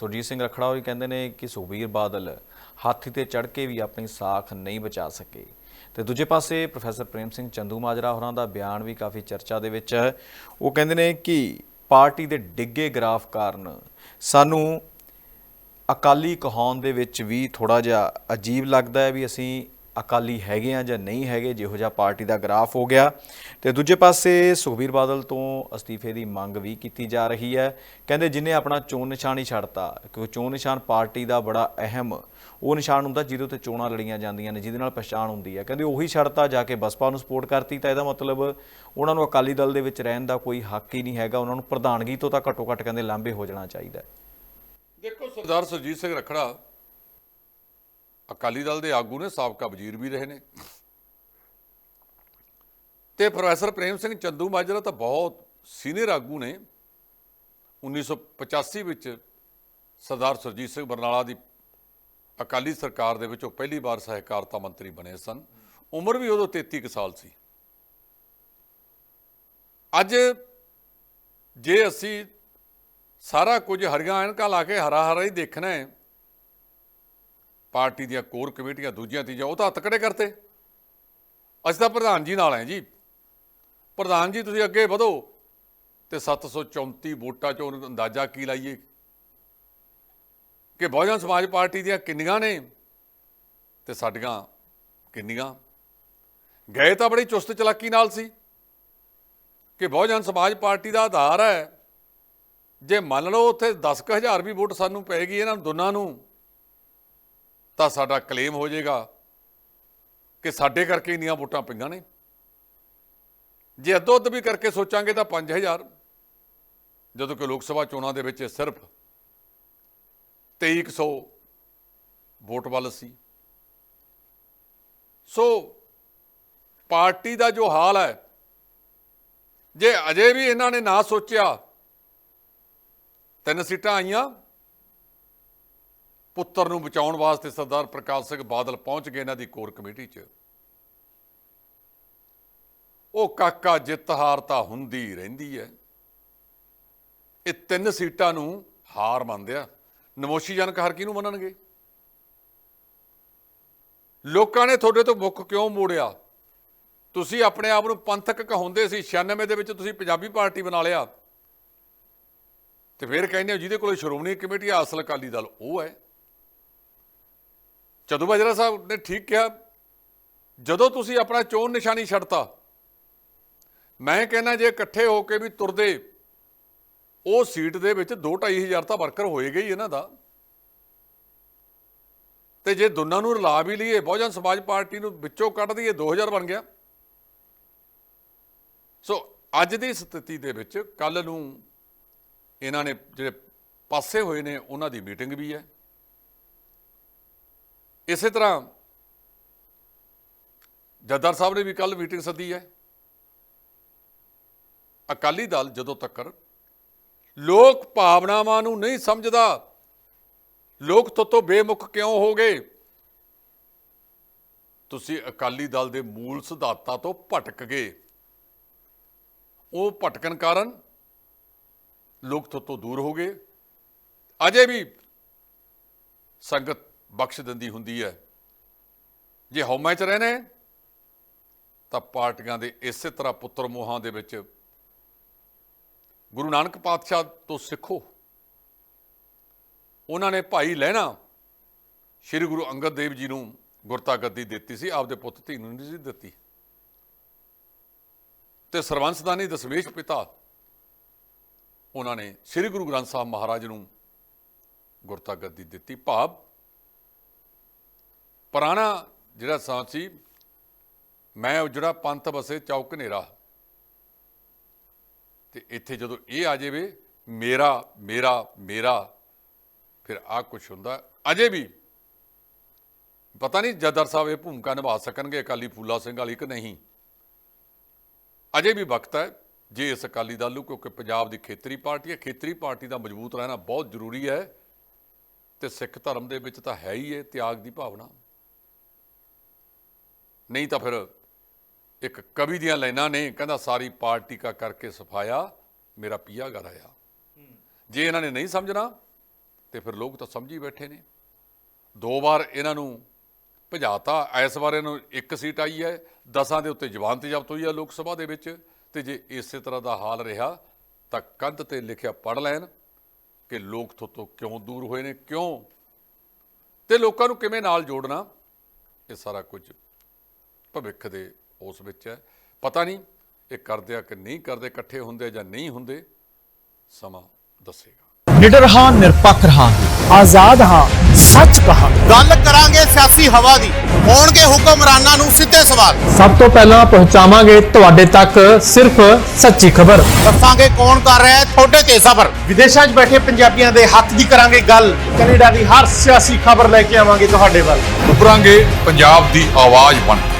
ਸੁਰਜੀਤ ਸਿੰਘ ਰਖੜਾ ਹੋਈ ਕਹਿੰਦੇ ਨੇ ਕਿ ਸੁਖਬੀਰ ਬਾਦਲ ਹਾਥੀ ਤੇ ਚੜ ਕੇ ਵੀ ਆਪਣੀ ਸਾਖ ਨਹੀਂ ਬਚਾ ਸਕੇ। ਤੇ ਦੂਜੇ ਪਾਸੇ ਪ੍ਰੋਫੈਸਰ ਪ੍ਰੇਮ ਸਿੰਘ ਚੰਦੂ ਮਾਜਰਾ ਹੋਰਾਂ ਦਾ ਬਿਆਨ ਵੀ ਕਾਫੀ ਚਰਚਾ ਦੇ ਵਿੱਚ ਹੈ। ਉਹ ਕਹਿੰਦੇ ਨੇ ਕਿ ਪਾਰਟੀ ਦੇ ਡਿੱਗੇ ਗ੍ਰਾਫ ਕਾਰਨ ਸਾਨੂੰ ਅਕਾਲੀ ਕਹਾਉਣ ਦੇ ਵਿੱਚ ਵੀ ਥੋੜਾ ਜਿਹਾ ਅਜੀਬ ਲੱਗਦਾ ਹੈ ਵੀ ਅਸੀਂ ਅਕਾਲੀ ਹੈਗੇ ਆ ਜਾਂ ਨਹੀਂ ਹੈਗੇ, ਜਿਹੋ ਜਿਹਾ ਪਾਰਟੀ ਦਾ ਗ੍ਰਾਫ ਹੋ ਗਿਆ। ਤੇ ਦੂਜੇ ਪਾਸੇ ਸੁਖਬੀਰ ਬਾਦਲ ਤੋਂ ਅਸਤੀਫੇ ਦੀ ਮੰਗ ਵੀ ਕੀਤੀ ਜਾ ਰਹੀ ਹੈ। ਕਹਿੰਦੇ ਜਿਨੇ ਆਪਣਾ ਚੋਣ ਨਿਸ਼ਾਨ ਹੀ ਛੱਡਤਾ, ਕਿਉਂਕਿ ਚੋਣ ਨਿਸ਼ਾਨ ਪਾਰਟੀ ਦਾ ਬੜਾ ਅਹਿਮ, ਉਹ ਨਿਸ਼ਾਨ ਹੁੰਦਾ ਜਿਹਦੇ ਉੱਤੇ ਚੋਣਾਂ ਲੜੀਆਂ ਜਾਂਦੀਆਂ ਨੇ, ਜਿਹਦੇ ਨਾਲ ਪਛਾਣ ਹੁੰਦੀ ਹੈ। ਕਹਿੰਦੇ ਉਹੀ ਛੱਡਤਾ, ਜਾ ਕੇ ਬਸਪਾ ਨੂੰ ਸਪੋਰਟ ਕਰਤੀ, ਤਾਂ ਇਹਦਾ ਮਤਲਬ ਉਹਨਾਂ ਨੂੰ ਅਕਾਲੀ ਦਲ ਦੇ ਵਿੱਚ ਰਹਿਣ ਦਾ ਕੋਈ ਹੱਕ ਹੀ ਨਹੀਂ ਹੈਗਾ। ਉਹਨਾਂ ਨੂੰ ਪ੍ਰਧਾਨਗੀ ਤੋਂ ਤਾਂ ਘੱਟੋ ਘੱਟ ਕਹਿੰਦੇ ਲਾਂਭੇ ਹੋ ਜਾਣਾ ਚਾਹੀਦਾ ਦੇਖੋ ਸਰਦਾਰ ਸੁਰਜੀਤ ਸਿੰਘ ਰਖੜਾ ਅਕਾਲੀ ਦਲ ਦੇ ਆਗੂ ਨੇ, ਸਾਬਕਾ ਵਜ਼ੀਰ ਵੀ ਰਹੇ ਨੇ। ਤੇ ਪ੍ਰੋਫੈਸਰ ਪ੍ਰੇਮ ਸਿੰਘ ਚੰਦੂ ਮਾਜਰਾ ਤਾਂ ਬਹੁਤ ਸੀਨੀਅਰ ਆਗੂ ਨੇ। 1985 ਵਿੱਚ ਸਰਦਾਰ ਸੁਰਜੀਤ ਸਿੰਘ ਬਰਨਾਲਾ ਦੀ ਅਕਾਲੀ ਸਰਕਾਰ ਦੇ ਵਿੱਚ ਉਹ ਪਹਿਲੀ ਵਾਰ ਸਹਿਕਾਰਤਾ ਮੰਤਰੀ ਬਣੇ ਸਨ। ਉਮਰ ਵੀ ਉਦੋਂ 33 ਕੁ ਸਾਲ ਸੀ। ਅੱਜ ਜੇ ਅਸੀਂ ਸਾਰਾ ਕੁਝ ਹਰੀਆਂ ਐਨਕਾਂ ਲਾ ਕੇ ਹਰਾ ਹਰਾ ਹੀ ਦੇਖਣਾ ਹੈ ਪਾਰਟੀ ਦੀਆਂ ਕੋਰ ਕਮੇਟੀਆਂ ਦੂਜੀਆਂ ਤੀਜੀਆਂ, ਉਹ ਤਾਂ ਹੱਥ ਖੜੇ ਕਰਤੇ। ਅਸੀਂ ਤਾਂ ਪ੍ਰਧਾਨ ਜੀ ਨਾਲ ਹੈ ਜੀ। ਪ੍ਰਧਾਨ ਜੀ, ਤੁਸੀਂ ਅੱਗੇ ਵਧੋ। ਤੇ 734 ਵੋਟਾਂ ਚੋਂ ਅੰਦਾਜ਼ਾ ਕੀ ਲਾਈਏ? ਕਿ ਬਹੁਜਨ ਸਮਾਜ ਪਾਰਟੀ ਦੀਆਂ ਕਿੰਨੀਆਂ ਨੇ? ਤੇ ਸਾਡੀਆਂ ਕਿੰਨੀਆਂ? ਗਏ ਤਾਂ ਬੜੀ ਚੁਸਤ ਚਲਾਕੀ ਨਾਲ ਸੀ ਕਿ ਬਹੁਜਨ ਸਮਾਜ ਪਾਰਟੀ ਦਾ ਆਧਾਰ ਹੈ। ਜੇ ਮੰਨ ਲਓ ਉੱਥੇ 10000 ਵੀ ਵੋਟ ਸਾਨੂੰ ਪੈਗੀ ਇਹਨਾਂ ਦੋਨਾਂ ਨੂੰ ਤਾਂ ਸਾਡਾ ਕਲੇਮ ਹੋ ਜਾਏਗਾ ਕਿ ਸਾਡੇ ਕਰਕੇ ਇੰਨੀਆਂ ਵੋਟਾਂ ਪਈਆਂ ਨੇ। ਜੇ ਅੱਧੋ ਅੱਧ ਵੀ ਕਰਕੇ ਸੋਚਾਂਗੇ ਤਾਂ 5000 ਜਦੋਂ ਕਿ ਲੋਕ ਸਭਾ ਚੋਣਾਂ ਦੇ ਵਿੱਚ ਸਿਰਫ 2300 ਵੋਟ ਵੱਲ ਸੀ। ਸੋ ਪਾਰਟੀ ਦਾ ਜੋ ਹਾਲ ਹੈ, ਜੇ ਅਜੇ ਵੀ ਇਹਨਾਂ ਨੇ ਨਾ ਸੋਚਿਆ, ਤਿੰਨ ਸੀਟਾਂ ਆਈਆਂ ਪੁੱਤਰ ਨੂੰ ਬਚਾਉਣ ਵਾਸਤੇ ਸਰਦਾਰ ਪ੍ਰਕਾਸ਼ ਸਿੰਘ ਬਾਦਲ ਪਹੁੰਚ ਗਏ ਇਹਨਾਂ ਦੀ ਕੋਰ ਕਮੇਟੀ 'ਚ। ਉਹ ਕਾਕਾ ਜਿੱਤ ਹਾਰ ਤਾਂ ਹੁੰਦੀ ਰਹਿੰਦੀ ਹੈ। ਇਹ ਤਿੰਨ ਸੀਟਾਂ ਨੂੰ ਹਾਰ ਮੰਨਦੇ ਆ। ਨਮੋਸ਼ੀਜਨਕ ਹਾਰ ਕਿਹਨੂੰ ਮੰਨਣਗੇ? ਲੋਕਾਂ ਨੇ ਤੁਹਾਡੇ ਤੋਂ ਮੁੱਖ ਕਿਉਂ ਮੋੜਿਆ? ਤੁਸੀਂ ਆਪਣੇ ਆਪ ਨੂੰ ਪੰਥਕ ਕਹਾਉਂਦੇ ਸੀ 96 ਦੇ ਵਿੱਚ ਤੁਸੀਂ ਪੰਜਾਬੀ ਪਾਰਟੀ ਬਣਾ ਲਿਆ। ਤੇ ਫਿਰ ਕਹਿੰਦੇ ਹੋ ਜਿਹਦੇ ਕੋਲ ਸ਼੍ਰੋਮਣੀ ਕਮੇਟੀ ਆ, ਅਸਲ ਅਕਾਲੀ ਦਲ ਉਹ ਹੈ। ਚੰਦੂ ਬਾਜਰਾ ਸਾਹਿਬ ਨੇ ਠੀਕ ਕਿਹਾ, ਜਦੋਂ ਤੁਸੀਂ ਆਪਣਾ ਚੋਣ ਨਿਸ਼ਾਨੀ ਛੱਡਤਾ, ਮੈਂ ਕਹਿੰਦਾ ਜੇ ਇਕੱਠੇ ਹੋ ਕੇ ਵੀ ਤੁਰਦੇ, ਉਹ ਸੀਟ ਦੇ ਵਿੱਚ 2-2500 ਤਾਂ ਵਰਕਰ ਹੋਏਗਾ ਹੀ ਇਹਨਾਂ ਦਾ। ਤੇ ਜੇ ਦੋਨਾਂ ਨੂੰ ਰਲਾ ਵੀ ਲਈਏ, ਬਹੁਜਨ ਸਮਾਜ ਪਾਰਟੀ ਨੂੰ ਵਿੱਚੋਂ ਕੱਢ ਦਈਏ 2000 ਬਣ ਗਿਆ। ਸੋ ਅੱਜ ਦੀ ਸਥਿਤੀ ਦੇ ਵਿੱਚ ਕੱਲ ਨੂੰ ਇਹਨਾਂ ਨੇ ਜਿਹੜੇ ਪਾਸੇ ਹੋਏ ਨੇ, ਉਹਨਾਂ ਦੀ ਮੀਟਿੰਗ ਵੀ ਹੈ। ਇਸੇ ਤਰ੍ਹਾਂ ਜੱਦਰ ਸਾਹਿਬ ਨੇ ਵੀ ਕੱਲ ਮੀਟਿੰਗ ਸੱਦੀ ਹੈ। ਅਕਾਲੀ ਦਲ ਜਦੋਂ ਤੱਕ ਲੋਕ ਭਾਵਨਾਵਾਂ ਨੂੰ ਨਹੀਂ ਸਮਝਦਾ, ਲੋਕ ਤੋਂ ਬੇਮੁਖ ਕਿਉਂ ਹੋ ਗਏ? ਤੁਸੀਂ ਅਕਾਲੀ ਦਲ ਦੇ ਮੂਲ ਸਿਧਾਂਤਾਂ ਤੋਂ ਭਟਕ ਗਏ। ਉਹ ਭਟਕਣ ਕਾਰਨ ਲੋਕ ਤੋਂ ਦੂਰ ਹੋ ਗਏ। ਅਜੇ ਵੀ ਸੰਗਤ ਬਖਸ਼ ਦਿੰਦੀ ਹੁੰਦੀ ਹੈ। ਜੇ ਹਉਮੈ ਚ ਰਹਨੇ ਤਾਂ ਪਾਰਟੀਆਂ ਦੇ ਇਸੇ ਤਰ੍ਹਾਂ ਪੁੱਤਰ ਮੋਹਾਂ ਦੇ ਵਿੱਚ ਗੁਰੂ ਨਾਨਕ ਪਾਤਸ਼ਾਹ ਤੋਂ ਸਿੱਖੋ। ਉਹਨਾਂ ਨੇ ਭਾਈ ਲੈਣਾ ਸ੍ਰੀ ਗੁਰੂ ਅੰਗਦ ਦੇਵ ਜੀ ਨੂੰ ਗੁਰਤਾ ਗੱਦੀ ਦਿੱਤੀ ਸੀ, ਆਪਦੇ ਪੁੱਤ ਧੀ ਨੂੰ ਨਹੀਂ ਸੀ ਦਿੱਤੀ। ਤੇ ਸਰਵੰਸਦਾਨੀ ਦਸਵੇਸ਼ ਪਿਤਾ ਉਹਨਾਂ ਨੇ ਸ੍ਰੀ ਗੁਰੂ ਗ੍ਰੰਥ ਸਾਹਿਬ ਮਹਾਰਾਜ ਨੂੰ ਗੁਰਤਾ ਗੱਦੀ ਦਿੱਤੀ। ਭਾਵ ਪੁਰਾਣਾ ਜਿਹੜਾ ਸਾਂ ਸੀ, ਮੈਂ ਉਜੜਾ ਪੰਥ ਬਸੇ ਚੌਕ ਹਨੇਰਾ। ਤੇ ਇੱਥੇ ਜਦੋਂ ਇਹ ਆ ਜਾਵੇ, ਮੇਰਾ ਮੇਰਾ ਮੇਰਾ, ਫਿਰ ਆ ਕੁਝ ਹੁੰਦਾ। ਅਜੇ ਵੀ ਪਤਾ ਨਹੀਂ ਜਦਰ ਸਾਹਿਬ ਇਹ ਭੂਮਿਕਾ ਨਿਭਾ ਸਕਣਗੇ, ਅਕਾਲੀ ਫੂਲਾ ਸਿੰਘ ਵਾਲੀ ਕਿ ਨਹੀਂ। ਅਜੇ ਵੀ ਵਕਤ ਹੈ ਜੇ ਇਸ ਅਕਾਲੀ ਦਲ ਨੂੰ, ਕਿਉਂਕਿ ਪੰਜਾਬ ਦੀ ਖੇਤਰੀ ਪਾਰਟੀ ਹੈ, ਖੇਤਰੀ ਪਾਰਟੀ ਦਾ ਮਜ਼ਬੂਤ ਰਹਿਣਾ ਬਹੁਤ ਜ਼ਰੂਰੀ ਹੈ। ਤੇ ਸਿੱਖ ਧਰਮ ਦੇ ਵਿੱਚ ਤਾਂ ਹੈ ਹੀ ਹੈ ਤਿਆਗ ਦੀ ਭਾਵਨਾ। ਨਹੀਂ ਤਾਂ ਫਿਰ ਇੱਕ ਕਵੀ ਦੀਆਂ ਲਾਈਨਾਂ ਨੇ, ਕਹਿੰਦਾ ਸਾਰੀ ਪਾਰਟੀ ਕਾ ਕਰਕੇ ਸਫਾਇਆ, ਮੇਰਾ ਪੀਆ ਘਰ ਆਇਆ। ਜੇ ਇਹਨਾਂ ਨੇ ਨਹੀਂ ਸਮਝਣਾ, ਤੇ ਫਿਰ ਲੋਕ ਤਾਂ ਸਮਝੀ ਬੈਠੇ ਨੇ। ਦੋ ਵਾਰ ਇਹਨਾਂ ਨੂੰ ਭਜਾਤਾ, ਇਸ ਵਾਰ ਇਹਨੂੰ ਇੱਕ ਸੀਟ ਆਈ ਹੈ, ਦਸਾਂ ਦੇ ਉੱਤੇ ਜ਼ਬਾਨ ਤੇ ਜ਼ਬਤ ਹੋਈ ਹੈ ਲੋਕ ਸਭਾ ਦੇ ਵਿੱਚ, ਤੇ ਜੇ ਇਸੇ ਤਰ੍ਹਾਂ ਦਾ ਹਾਲ ਰਿਹਾ, ਤਾਂ ਕੰਧ ਤੇ ਲਿਖਿਆ ਪੜ ਲੈਣ ਕਿ ਲੋਕ ਤੋਂ ਕਿਉਂ ਦੂਰ ਹੋਏ ਨੇ, ਕਿਉਂ? ਤੇ ਲੋਕਾਂ ਨੂੰ ਕਿਵੇਂ ਨਾਲ ਜੋੜਨਾ? ਇਹ ਸਾਰਾ ਕੁਝ ਭਵਿੱਖ ਦੇ ਉਸ ਵਿੱਚ ਹੈ। ਪਤਾ ਨਹੀਂ ਇਹ ਕਰਦੇ ਆ ਕਿ ਨਹੀਂ ਕਰਦੇ ਇਕੱਠੇ ਹੁੰਦੇ ਜਾਂ ਨਹੀਂ ਹੁੰਦੇ ਸਮਾਂ ਦੱਸੇਗਾ। ਨਿਡਰ ਹਾਂ ਨਿਰਪੱਖ ਰਹਾਂਗੇ। ਆਜ਼ਾਦ ਹਾਂ ਸੱਚ ਕਹਾਂਗੇ। ਗੱਲ ਕਰਾਂਗੇ ਸਿਆਸੀ ਹਵਾ ਦੀ। ਹੋਣਗੇ ਹੁਕਮਰਾਨਾਂ ਨੂੰ ਸਿੱਧੇ ਸਵਾਲ। ਸਭ ਤੋਂ ਪਹਿਲਾਂ ਪਹੁੰਚਾਵਾਂਗੇ ਤੁਹਾਡੇ ਤੱਕ ਸਿਰਫ ਸੱਚੀ ਖਬਰ। ਦੱਸਾਂਗੇ ਕੌਣ ਕਰ ਰਿਹਾ ਹੈ ਤੁਹਾਡੇ ਤੇ ਸਬਰ। ਵਿਦੇਸ਼ਾਂ 'ਚ ਬੈਠੇ ਪੰਜਾਬੀਆਂ ਦੇ ਹੱਕ ਦੀ ਕਰਾਂਗੇ ਗੱਲ। ਕੈਨੇਡਾ ਦੀ ਹਰ ਸਿਆਸੀ ਖਬਰ ਲੈ ਕੇ ਆਵਾਂਗੇ ਤੁਹਾਡੇ ਵੱਲ। ਉਭਰਾਂਗੇ ਪੰਜਾਬ ਦੀ ਆਵਾਜ਼ ਬਣ ਕੇ।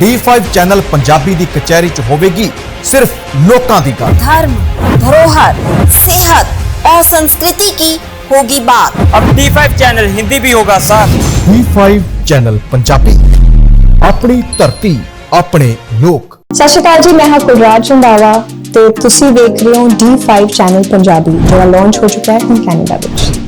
D5 ਚੈਨਲ ਪੰਜਾਬੀ ਦੀ ਕਚਹਿਰੀ 'ਚ ਹੋਵੇਗੀ ਸਿਰਫ ਲੋਕਾਂ ਦੀ ਗੱਲ धर्म धरोहर सेहत और संस्कृति की होगी बात अब D5 ਚੈਨਲ ਹਿੰਦੀ ਵੀ ਹੋਗਾ ਸਰ D5 ਚੈਨਲ ਪੰਜਾਬੀ ਆਪਣੀ ਧਰਤੀ ਆਪਣੇ ਲੋਕ ਸਤਿ ਸ਼੍ਰੀ ਅਕਾਲ ਜੀ ਮੈਂ ਹਾਂ ਕੁਲਰਾਜ ਰੰਧਾਵਾ ਤੇ ਤੁਸੀਂ ਦੇਖ ਰਹੇ ਹੋ D5 ਚੈਨਲ ਪੰਜਾਬੀ ਜਿਹੜਾ ਲਾਂਚ ਹੋ ਚੁੱਕਾ ਹੈ ਹੁਣ ਕੈਨੇਡਾ ਵਿੱਚ